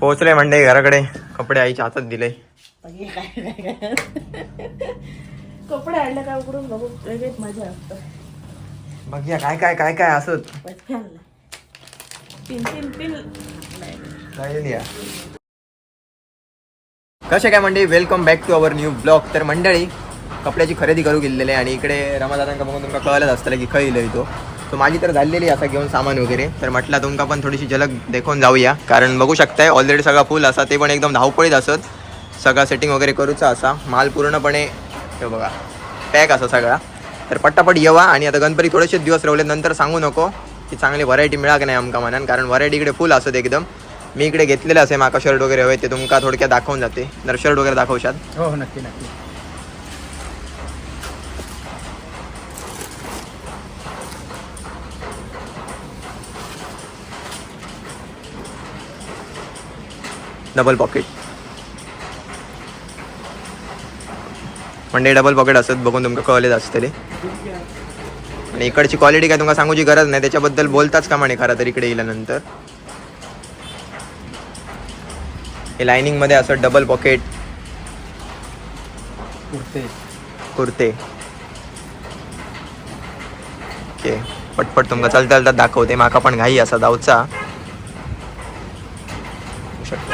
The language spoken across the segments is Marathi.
पोहोचले मंडई घराकडे. कपडे आईच्या हातात दिले. काय काय काय कपडे आणले का उकडून बघू. वेगळीच मजा असतं. बघूया काय काय काय काय असत फॅनला पिन पिन पिन. नाही. कसे काय मंडळी? Welcome back to our new blog तर मंडळी कपड्याची खरेदी करू गेलेले आणि इकडे रमादादांका बघून तुमका कळलंच असतं की इलोय तो. तो माझी तर झालेली असा घेऊन सामान वगैरे. तर म्हटलं तुमका पण थोडीशी झलक देखून जाऊया. कारण बघू शकताय ऑलरेडी सगळा फुल असा ते पण एकदम धावपळीत असत. सगळा सेटिंग वगैरे करूचा असा. माल पूर्णपणे हे बघा पॅक असा सगळा. तर पट्टापट येवा आणि आता गणपती थोडेसे दिवस रवले नंतर सांगू नको की चांगली व्हरायटी मिळा की नाही आमका म्हणान. कारण व्हरायटी इकडे फुल असत एकदम. मी इकडे घेतलेलं असे माका शर्ट वगैरे हवे ते तुमका थोडक्यात दाखवून जाते. जर शर्ट वगैरे दाखवशात? हो, हो नक्की नक्की. डबल पॉकेट म्हणजे डबल पॉकेट असत बघून तुमका कळलेच असतले आणि इकडची क्वालिटी काय तुमका सांगूची गरज नाही त्याच्याबद्दल बोलताच का म्हणे खरं तर इकडे गेल्यानंतर हे लाइनिंगमध्ये असं डबल पॉकेट कुर्ते. कुर्ते. ओके पटपट तुमका चलता चलता दाखवते माका पण घाई असा जाऊचा शकता.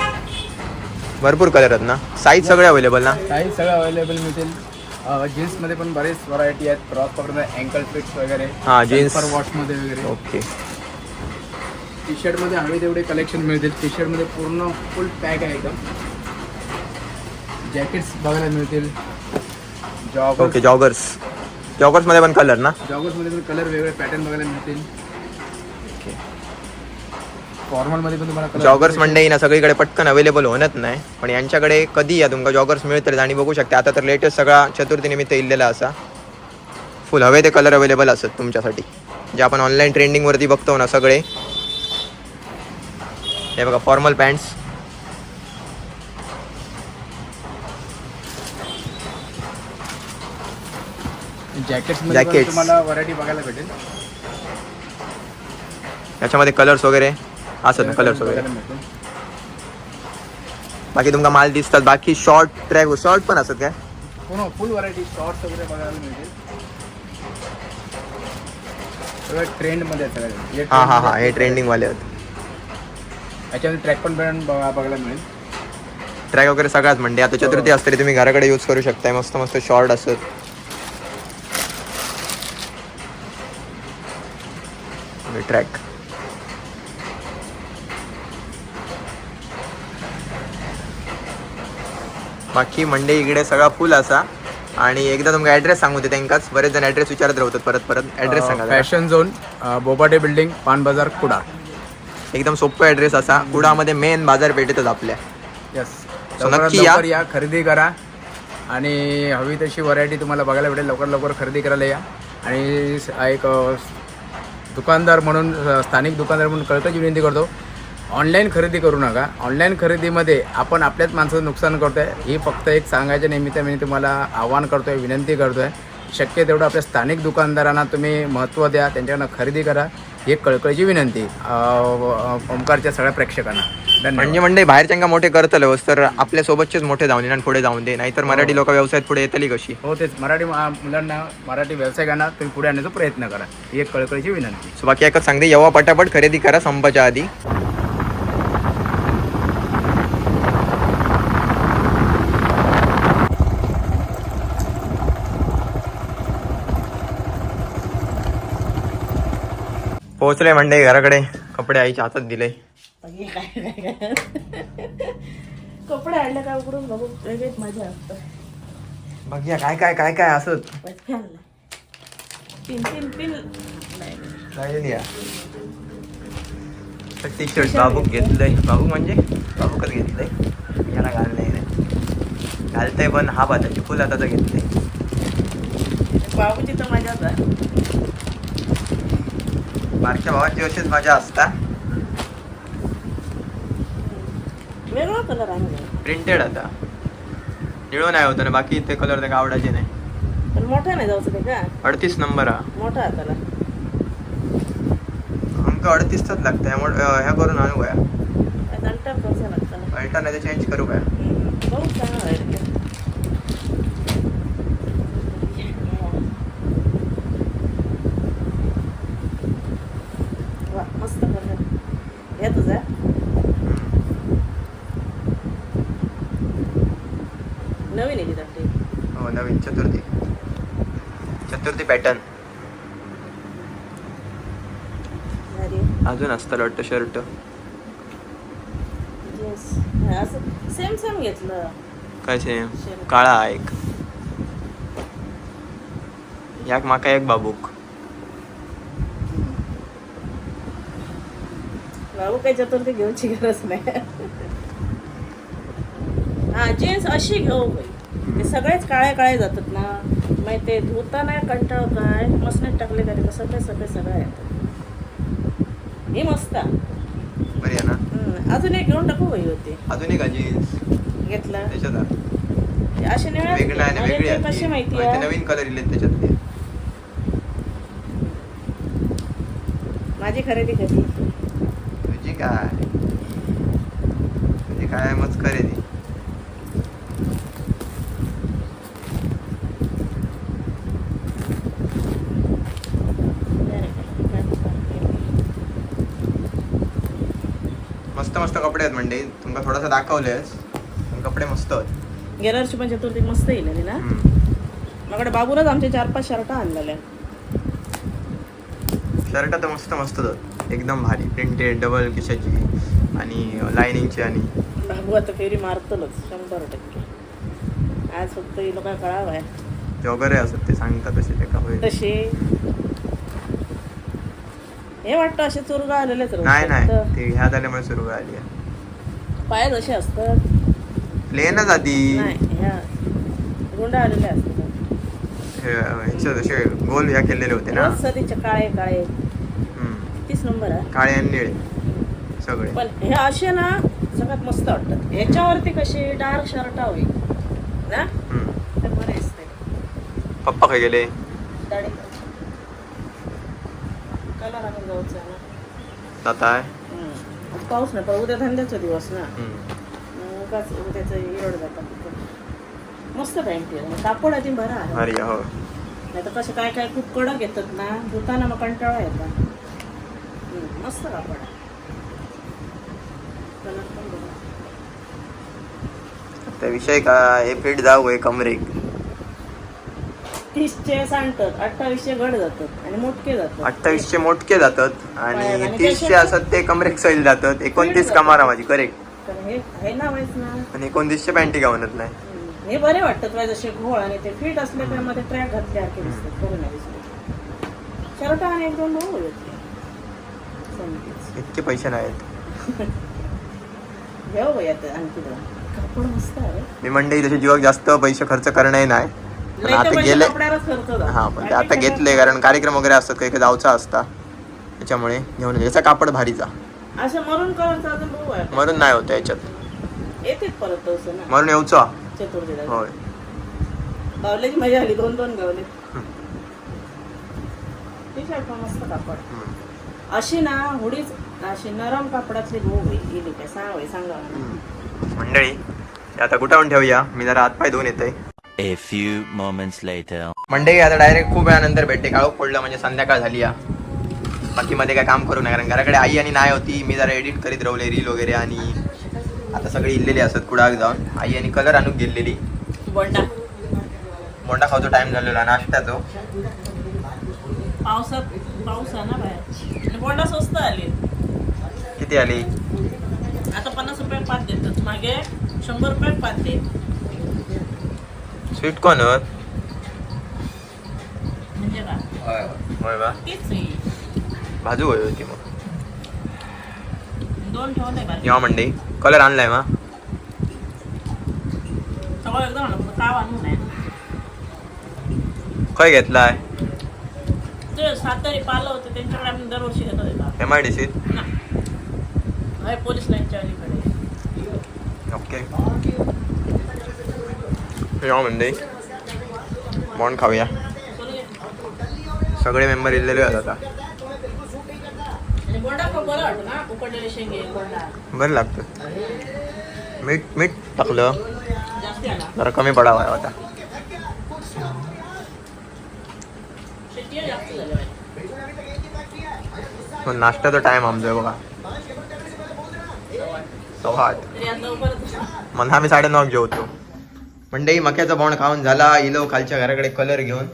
भरपूर कलर आहेत ना? साईज सगळे अवेलेबल ना? काही सगळं अवेलेबल मिळतील. जीन्समध्ये पण बरेच व्हरायटी आहेत. क्रॉस पकडून अँकल फिट्स वगैरे. हा, jeans. पर वॉशमध्ये वगैरे. ओके टी शर्टमध्ये हवे तेवढे कलेक्शन मिळतील. टी शर्टमध्ये पूर्ण फुल पॅक आहे एकदम. जॅकेट्स बघायला मिळतील. जॉगर ओके जॉगर्स जॉगर्समध्ये पण कलर ना? जॉगर्समध्ये पण कलर वेगळे पॅटर्न बघायला मिळतील. फॉर्मलमध्ये पण तुम्हाला जॉगर्स म्हणजे ना सगळीकडे पटकन अवेलेबल होणच नाही. पण यांच्याकडे कधी या तुमका जॉगर्स मिळतले आणि बघू शकता. आता तर लेटेस्ट सगळा चतुर्थी निमित्त इल्लेला असा. फुल हवे ते कलर अवेलेबल असत तुमच्यासाठी. जे आपण ऑनलाईन ट्रेंडिंगवरती बघतो ना सगळे. हे बघा फॉर्मल पॅन्ट्स पण Jackets. तुम्हाला व्हरायटी बघायला भेटेल. याच्यामध्ये कलर्स वगैरे. असत ना कलर्स वगैरे. बाकी तुमका माल दिसतात बाकी शॉर्ट ट्रॅक शॉर्ट पण असत काय? फुल व्हरायटी शॉर्ट्स वगैरे बघायला मिळतील. आहे सगळं. हे हा हा हा हे. ट्रेंडिंग वाले आहेत. याच्यामध्ये ट्रॅक पण ब्रँड बघायला मिळेल. ट्रॅक वगैरे सगळ्याच म्हणजे आता चतुर्थी असते तुम्ही घराकडे यूज करू शकताय मस्त मस्त शॉर्ट असत ट्रॅक बाकी मंडे इकडे सगळा फुल असा. आणि एकदा तुमका ऍड्रेस सांगू ते त्यांकाच. बरेच जण ऍड्रेस विचारत राहतात परत परत. ऍड्रेस सांगा. फॅशन झोन बोबाटे बिल्डिंग पान बाजार कुडा. एकदम सोपं ऍड्रेस असा. कुडामध्ये मेन बाजारपेठेतच आपल्या. यस नक्की या. या खरेदी करा. आणि हवी तशी व्हरायटी तुम्हाला बघायला भेटेल. लवकर लवकर खरेदी करायला या. आणि एक दुकानदार म्हणून स्थानिक दुकानदार म्हणून कळकळीची विनंती करतो. ऑनलाईन खरेदी करू नका. ऑनलाईन खरेदीमध्ये आपण आपल्याच माणसाचं नुकसान करतोय. ही फक्त एक सांगायच्या निमित्ताने मी तुम्हाला आवाहन करतोय विनंती करतोय. शक्य तेवढं आपल्या स्थानिक दुकानदारांना तुम्ही महत्त्व द्या त्यांच्याकडनं खरेदी करा. ही एक कळकळीची विनंती ओमकारच्या सगळ्या प्रेक्षकांना. म्हणजे म्हणजे बाहेरच्यांका मोठे करतलोस तर आपल्या सोबतचेच मोठे जाऊन दे आणि पुढे जाऊन दे. नाहीतर मराठी लोक व्यवसायात पुढे येतली कशी? हो तेच. मराठी मुलांना मराठी व्यावसायिकांना तुम्ही पुढे आणण्याचा प्रयत्न करा. ही एक कळकळीची विनंती. सो बाकी एकच सांगते येवा पटापट खरेदी करा संपाच्या आधी. पोहोचले मंडई घराकडे. कपडे आईच्या हातात दिले. काय काय काय कपडे आणले का उकडून बघू. वेगळीच मजा असतं. बघूया काय काय काय काय असत. Pin pin pin. T shirt बाबूक घेतलंय. बाबू म्हणजे? बाबूकच घेतलंय. याला घाललंय नाही घालतंय पण हा बाजाची फुल आता घेतलंय. बाबूची तर मजाच आहे. बारक्या भावाची अशीच मजा असता वेगळा कलर आहे प्रिंटेड आता. निळो नाही होतं ना बाकी इथे कलर त्याला आवडायचे नाही. पण मोठा नाही जाऊ ते का? अडतीस नंबर हा. मोठा आहे त्याला. आमका अडतीसच लागतं त्यामुळे ह्या करून आणू या दंटा कसं लागतं बेटर नाही चेंज करू काय बहुत चांगला आहे रे. वा मस्त कलर या तुझा नवीन आहे की आपली हो नवीन चतुर्थी. चतुर्थी पॅटर्न अजून असतं वाटतं शर्ट. सेम सेम घेतलं. काय सेम काळा एक. याक माका एक बाबूक. बाबू काही चतुर्थी घेऊची गरज नाही. हा जीन्स अशी घेऊ ते सगळेच काळे काळे जातात ना. मग ते धुताना कंटाळ काय? मसनीत टाकले तरी तर सगळे सगळे सगळे येतात. ही मस्त. अजून एक घेऊन टाकू बाई होती. अजून एक जीन्स घेतला. त्याच्यात. ते असे निळ्या वेगळं आहे ना? अरे वेगळी ते आहे कशी ती. माहिती ते नवीन कलर इले त्याच्यातले. माझी खरेदी कधी? तुझी काय? तुझी काय मत खरेदी. मस्त कपडे आहेत म्हणजे. तुमका थोडासा दाखवलेस. पण कपडे मस्त आहेत. गेल्या वर्षी पण चतुर्थी मस्त येईल ना? हम्म. माझ्याकडे बाबूनच आमचे चार पाच शर्ट आणलेल्या शर्ट तर मस्त मस्त आहेत. एकदम भारी. प्रिंटेड डबल किशाची आणि लायनिंगची आणि. बाबू आता फेरी मारतलच शंभर टक्के. आज फक्त ही लोक कळावं? आहे ते वगैरे असत ते सांगतात तसे ते का होईल तसे. हे वाटतं असे चुरगा आलेलेच नाही नाही. ते ह्यात आल्यामुळे सुरू आली पाय जसे असतात. प्लेनच आधी नाही ह्या गुंडा आलेले असतात. जसे गोल ह्या केलेले होते ना? सदीचे काळे काळे. तीस नंबर आहे. काळे आणि निळे. सगळे. पण हे असे ना सगळ्यात मस्त वाटतात. ह्याच्यावरती कशी डार्क शर्ट हवी ना. तर बरे असते पप्पा काय गेले दाढी. कलर आपण जाऊच आहे ना आता आहे हम्म. पाऊस नाही पण उद्या धंद्याचा दिवस ना. हम्म. उगाच उद्याचं इरोड जातात मस्त पॅन्ट आहे कापड आहे ती बरं आहे. भारी आहे, हो. नाही तर कसं काय काय खूप कडक येतात ना धुताना मग कंटाळा येतात हम्म, मस्त कापड आहे. कलर पण विषय काय हे फिट जाऊ आहे कमरेक. तीसचे सांगतात अठ्ठावीसशे गड जातात आणि मोठके जातात. अठ्ठावीसशे मोठके जातात आणि आणि तीसशे त्याच्यात- असत ते कमरेक सैल जातात. एकोणतीस. कमारा माझी करेक्ट तर हे हे ना. आणि एकोणतीसशे पॅन्टी म्हणत नाही. हम्म, हे बरे वाटतात माझे जसे घोळ आणि ते फिट असले त्यामध्ये ट्रॅक घातल्यासारखे दिसतात शर्ट आणि एक दोन भाऊ होते समजेच इतके पैसे नाहीत. बाई आता आणखी दोन. कापड मस्त आहे. मी मंडई तसे जीवाक जास्त पैसे खर्च करणे नाही. पण आता पैसे गेले. हा पण ते आता घेतले कारण कार्यक्रम वगैरे असतात काही काही जाऊचा असता. त्याच्यामुळे घेऊन. याचा कापड भारीचा. मरून नाही होत याच्यात. मरून येऊचा. होय. दोन दोन गावले मस्त कापड. अशी ना हुडीच अशी नरम कापडातली भाऊ गेली काय? सांगा. मंडळी आता कुठावून ठेवूया. मी जरा हातपाय धुवून येतोय. A few moments later. मंडळी आता डायरेक्ट खूप वेळानंतर भेटते काळोख पडलं म्हणजे संध्याकाळ झाली या. बाकी मध्ये काय काम करू नये कारण घराकडे आई आणि नाही होती. मी जरा एडिट करीत राहले रील वगैरे आणि आता सगळी इल्लेली असत कुडाक जाऊन. आई आणि कलर आणून गेलेली बोंडा. मोंडा खावतो टाइम झालेला नाश्त्याचो. पावसात पाऊस आहे ना बाहेर. आणि बोंडा स्वस्त आली. किती आली? आता पन्नास रुपये पाच देतात. मागे शंभर रुपये पाच देत स्वीट कॉर्न होय म्हणजे काय? बा. तीच आहे. भाजू होय होती मग. दोन ठेवले बाकी जेव्हा मंडई कलर आणलाय मा. सगळं एकदम आणलं ताव आणून आहे खय घेतलाय? ते सातारी पालं होते त्यांच्याकडे आम्ही दरवर्षी घेतो येतात एम आय डी सीत ना आहे पोलीस लाईनच्या अलीकडे. ओके. जेव्हा म्हणते मॉन खाऊया. सगळे मेंबर इल्लेले आहेत आता. बरं लागतं. मीठ मीठ टाकलं. जरा कमी पडावा आता. शेट्टी जास्त पण नाश्त्याचा टाइम आमचा बघा. सव्वा आठ. मला आज साडे नऊ आम्ही साडेनऊ जेवतो. मंडई मक्याचा बोंड खाऊन झाला इलो खालच्या घराकडे कलर घेऊन.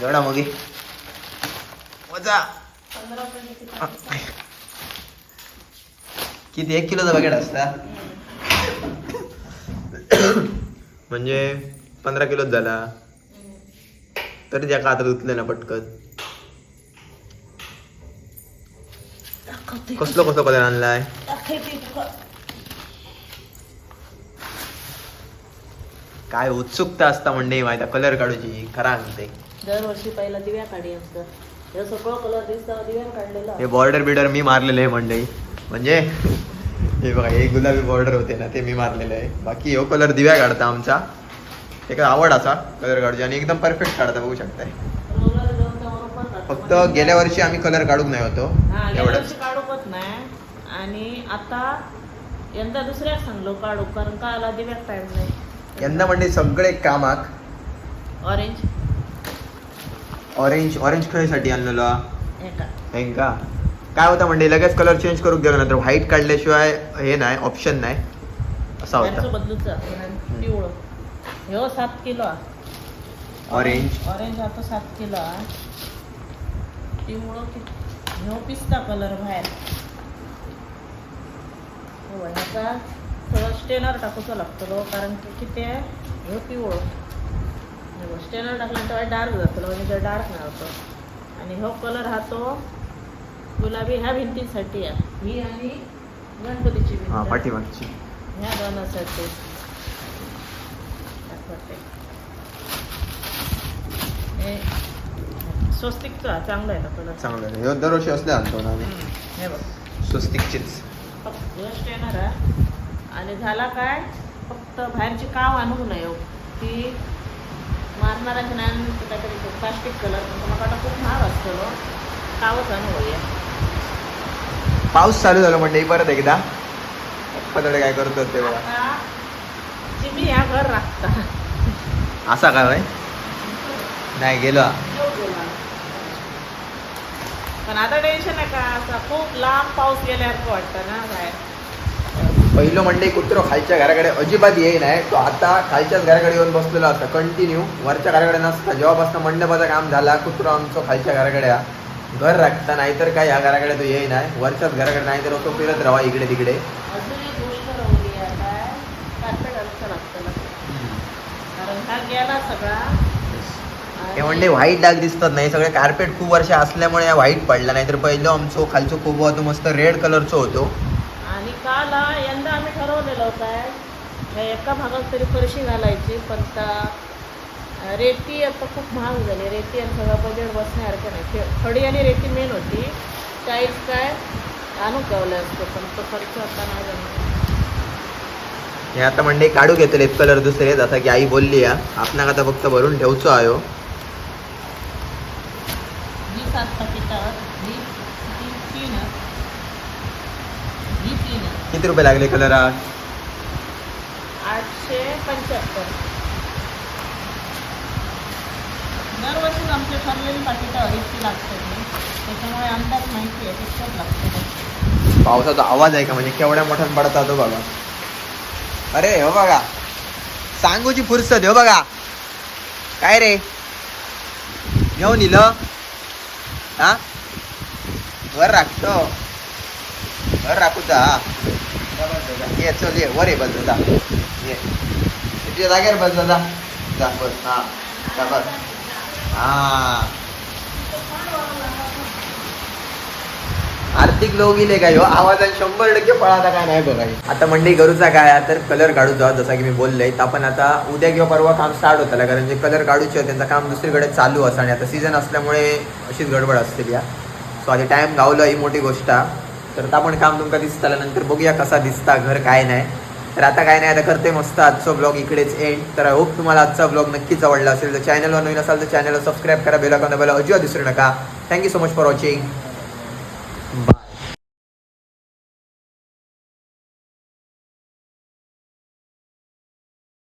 जोडा मग. वजा. किती? एक किलोचा पॅकेट असता? म्हणजे पंधरा किलोच झाला. तरी त्या का धुतलं ना पटकन. कसलो कसलो कलर आणलाय. काय उत्सुकता असता म्हणजे माहिती कलर काढूची खरा आणते दरवर्षी पहिला दिव्या काढी असतं. हे सगळं कलर दिसतं दिव्या काढलेलं. हे बॉर्डर बिर्डर मी मारलेलं आहे मंडई म्हणजे? हे बघा हे गुलाबी बॉर्डर होते ना ते मी मारलेलं आहे. बाकी हो कलर दिव्या काढता आमचा. एक आवड असा कलर काढूची. आणि एकदम परफेक्ट काढता बघू शकताय. फक्त गेल्या वर्षी आम्ही कलर काढूक नाही होतो. एवढंच. काढूकच नाही. आणि आता यंदा दुसऱ्याक सांगलो काढू कारण का आला दिव्याक टाइम नाही यंदा म्हणजे सगळे कामाक ऑरेंज ऑरेंज ऑरेंज खळीसाठी आणलेलो. हा. हे का? हें का? काय होतं म्हणजे लगेच कलर चेंज करून गेलो नंतर व्हाईट काढल्याशिवाय हे नाही ऑप्शन नाही. असा होता. बदलूच जातं पिवळं. ह्यो सात किलो हा. ऑरेंज ऑरेंज आता सात किलो हा. पिवळं कि ह्यो पिस्ता कलर बाहेर. हो, ह्याचा थोडं स्टेनर टाकूचं लागतलो कारण की किती आहे? ह्यो पिवळं. स्टेनर टाकल्यानंतर डार्क जातलो म्हणजे ते डार्क नाही होतं. आणि ह्यो कलर हा तो गुलाबी ह्या भिंतीसाठी आहे. ही आणि गणपतीची हा भिंत ह्या दोनासाठी दाखवते हे स्वस्तिकचा हा चांगला आहे ना कलर चांगलं आहे. ह्यो दरवर्षी असले आणतो ना आम्ही. हे बघ. स्वस्तिकचीच. फक्त येणार आहे. आणि झाला काय? फक्त बाहेरची काव आणू नये हो. ती मारणाराची नाही आणून ती काहीतरी प्लास्टिक कलर मला वाटतं खूप महाग असतो लो. कावच आणू होऊया पाऊस चालू झाला म्हणजे परत एकदा. पतडे काय करतो ते बघा. आता ह्या घर राखता. असा काय होय? नाही गेलो. हा. पण आता टेन्शन आहे का असा खूप लांब पाऊस गेल्यासारखं वाटतं ना बाहेर. पहिलं मंडई कुत्रो खालच्या घराकडे अजिबात येई नाही. तो आता खालच्याच घराकडे येऊन बसलेला असता. कंटिन्यू वरच्या घराकडे नसता. जेव्हापासून मंडपाचं काम झाला कुत्रो आमचं खालच्या घराकडे. घर राखता नाहीतर काय ह्या घराकडे तो येई नाही. वरच्याच घराकडे नाहीतर तो फिरत राहा इकडे तिकडे. गेला सगळा. हे म्हणजे व्हाईट डाग दिसतात नाही सगळे कार्पेट खूप वर्ष असल्यामुळे व्हाईट पडला. नाहीतर पहिलं आमचं खालचं खूप होतं मस्त रेड कलरचं होतो. आणि काल यंदा आम्ही ठरवलेलं ह्या एका भागात तरी फरशी घालायची पण रेती आता खूप महाग झाली. रेती आणि सगळं बजेट बसण्यासारखं नाही. खडी आणि रेती मेन होती. टाईल्स काय आणून ठेवलं असतं पण तो खर्च आता नाही जमणार हे आता म्हणजे काढू घेतले कलर दुसरे. जसं की आई बोलली या आपणाक आता फक्त भरून ठेवचो आयो. सात किती रुपये लागले कलरात आठशे पंच्याहत्तर. दरवर्षीच आमचे ठरलेली पाकिटं अडीचशे लागतात त्याच्यामुळे अंदाज माहिती आहे तितकंच लागतं. पावसाचा आवाज आहे का? म्हणजे केवढ्या मोठ्यात पडता तो बघा अरे हो बघा. सांगूची फुरसत हो बघा. काय रे? घेऊन इलं. हा? वर राखतो वर राखू हा ये चल ये वर ये बस जा. ये. तुझ्या जागेवर बस जा. जा बस. हा बस. हा. आर्थिक लोक गेले काय हो आवाजात शंभर टक्के पळाता काय नाही बघाय आता मंडई करूचा काय? तर कलर काढूचा जसा की मी बोललोय तर आपण आता उद्या किंवा परवा काम स्टार्ट होतं कारण जे कलर काढूचे त्यांचं काम दुसरीकडे चालू असं. आणि आता सीझन असल्यामुळे अशीच गडबड असते या सो आधी टाइम गावलं ही मोठी गोष्ट. तर आता पण काम तुमका दिसताला. नंतर बघूया कसा दिसता घर काय नाही. तर आता काय नाही आता करते मस्त आजचा ब्लॉग इकडेच एंड तर आय होप तुम्हाला आजचा ब्लॉग नक्कीच आवडला असेल. तर चॅनलवर नवीन असाल तर चॅनलला सबस्क्राईब करा बेल आयकॉन अजिबात दिसू नका. Thank you so much for watching